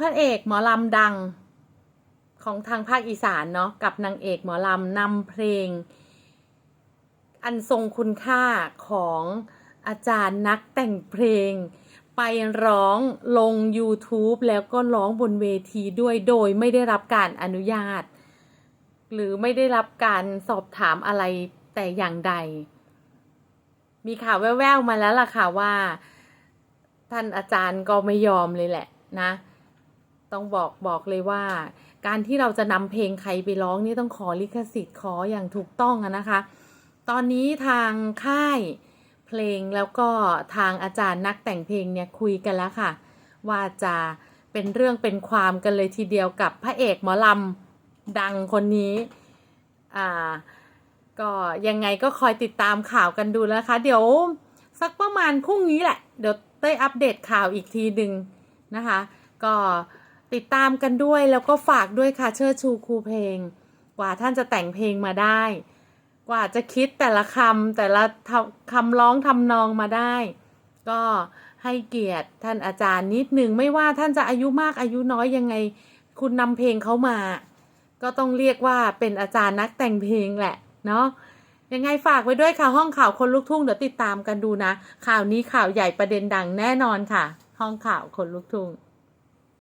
พระเอกหมอลำดังของทางภาคอีสานเนาะกับนางเอกหมอลำนำเพลง อันทรงคุณค่าของอาจารย์นักแต่งเพลง ไปร้องลง YouTube แล้วก็ร้องบนเวทีด้วยโดยไม่ได้รับการอนุญาต หรือไม่ได้รับการสอบถามอะไรแต่อย่างใด มีข่าวแว่วๆมาแล้วล่ะค่ะว่า ท่านอาจารย์ก็ไม่ยอมเลยแหละนะ ต้องบอกบอกเลยว่า การที่เราจะนำเพลงใครไปร้องนี่ต้องขอลิขสิทธิ์ขออย่างถูกต้องนะคะ ตอนนี้ทางค่ายเพลงแล้วก็ทางอาจารย์นักแต่งเพลงเนี่ยคุยกันแล้วค่ะ ว่าจะเป็นเรื่องเป็นความกันเลยทีเดียวกับพระเอกหมอลำดังคนนี้อ่าก็ยังไงก็คอยติดตามข่าวกันดูนะคะเดี๋ยวสักประมาณพรุ่งนี้แหละ เดี๋ยวเต้ยอัปเดตข่าวอีกทีหนึ่งนะคะ ก็ ติดตามกันด้วยแล้วก็ฝากด้วยค่ะเชิดชูครูเพลง กว่าท่านจะแต่งเพลงมาได้ กว่าจะคิดแต่ละคำแต่ละคำร้องทำนองมาได้ ก็ให้เกียรติท่านอาจารย์นิดหนึ่งไม่ว่าท่านจะอายุมากอายุน้อยยังไง คุณนำเพลงเขามา ก็ต้องเรียกว่าเป็นอาจารย์นักแต่งเพลงแหละเนาะยังไงฝากไว้ด้วยค่ะห้องข่าวคนลุกทุ่งเดี๋ยวติดตามกันดูนะ ข่าวนี้ข่าวใหญ่ประเด็นดังแน่นอนค่ะ ห้องข่าวคนลุกทุ่ง